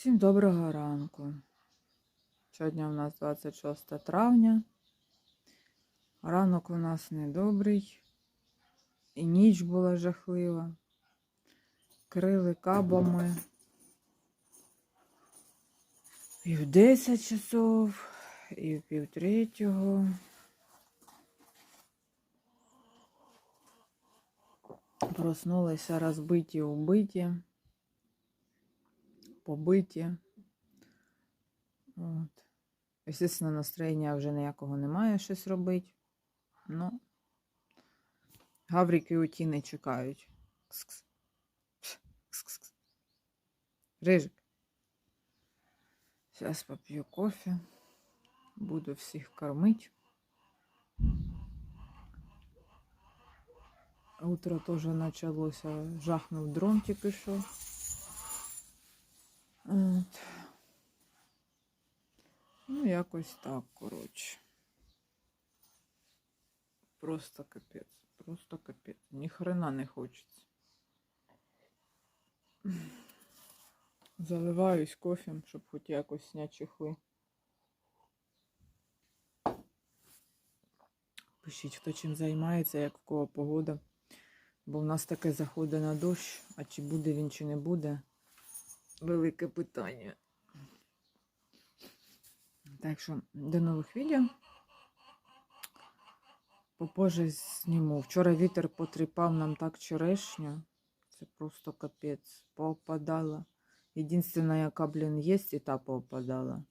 Всім доброго ранку. Сьогодні у нас 26 травня. Ранок у нас недобрий. І ніч була жахлива. Крили кабами. І в 10 часов, і в пів третього. Проснулися розбиті, убиті, побиті. От. Естественно, настроєння вже ніякого немає щось робити. Ну, гаврики утіни чекають. Кс-кс. Кс-кс-кс. Рижик. Зараз поп'ю кофе. Буду всіх кормити. Утро теж почалося. Жахнув дрон тільки що. От. Ну, якось так, коротше. Просто капець. Просто капець. Ні хрена не хочеться. Заливаюсь кофем, щоб хоч якось зняти чехли. Пишіть, хто чим займається, як в кого погода. Бо в нас таке заходить на дощ, а чи буде він, чи не буде. Велике питання. Так що до нових відео. Попозже зніму. Вчора вітер потріпав нам так черешню. Це просто капець. Поопадала. Єдинственна, яка, блін, є, і та поопадала.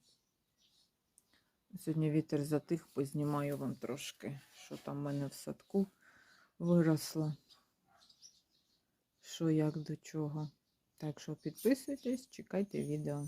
Сьогодні вітер затих, познімаю вам трошки, що там в мене в садку виросло. Що як до чого. Так що підписуйтесь, чекайте відео.